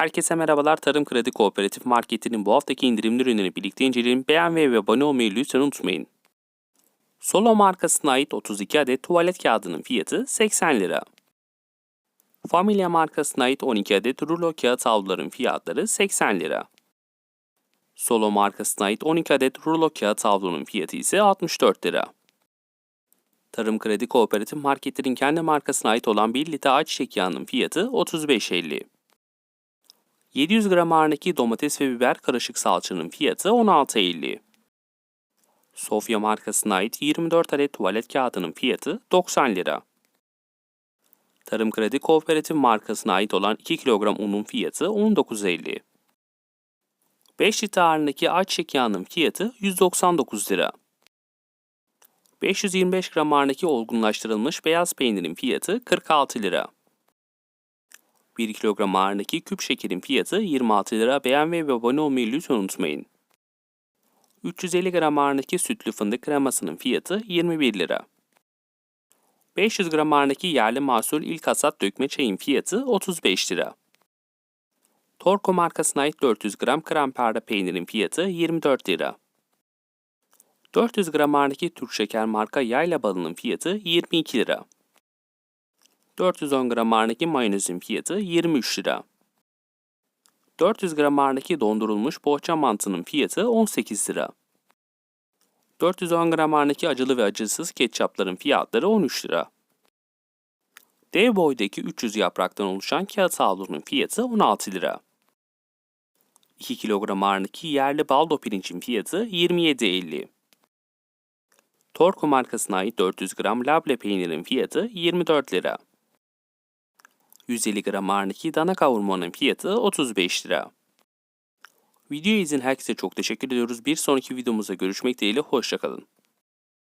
Herkese merhabalar. Tarım Kredi Kooperatif Marketi'nin bu haftaki indirimli ürünleri birlikte inceleyelim. Beğenmeyi ve abone olmayı lütfen unutmayın. Solo markasına ait 32 adet tuvalet kağıdının fiyatı 80 lira. Familia markasına ait 12 adet rulo kağıt havluların fiyatları 80 lira. Solo markasına ait 12 adet rulo kağıt havlunun fiyatı ise 64 lira. Tarım Kredi Kooperatif Marketlerin kendi markasına ait olan 1 litre ayçiçek yağının fiyatı 35.50. 700 gram ağırlıklı domates ve biber karışık salçanın fiyatı 16.50. Sofya markasına ait 24 adet tuvalet kağıdının fiyatı 90 lira. Tarım Kredi Kooperatif markasına ait olan 2 kilogram unun fiyatı 19.50. 5 litre ağırlığındaki ayçiçek yağının fiyatı 199 lira. 525 gram ağırlığındaki olgunlaştırılmış beyaz peynirin fiyatı 46 lira. 1 kilogram ağırlığındaki küp şekerin fiyatı 26 lira. Beğenmeyi ve abone olmayı lütfen unutmayın. 350 gram ağırlığındaki sütlü fındık kremasının fiyatı 21 lira. 500 gram ağırlığındaki yerli mahsul ilk hasat dökme çayın fiyatı 35 lira. Torco markasına ait 400 gram krem perde peynirin fiyatı 24 lira. 400 gram ağırlığındaki Türk şeker marka yayla balının fiyatı 22 lira. 410 gram ağırlığındaki mayonezin fiyatı 23 lira. 400 gram ağırlığındaki dondurulmuş poğaça mantının fiyatı 18 lira. 410 gram ağırlığındaki acılı ve acısız ketçapların fiyatları 13 lira. Dev boydaki 300 yapraktan oluşan kağıt havlunun fiyatı 16 lira. 2 kilogram ağırlığındaki yerli baldo pirincin fiyatı 27.50. Torku markasına ait 400 gram labne peynirin fiyatı 24 lira. 150 gram ağırlıklı dana kavurmanın fiyatı 35 lira. Videoyu izleyen herkese çok teşekkür ediyoruz. Bir sonraki videomuzda görüşmek dileğiyle hoşçakalın.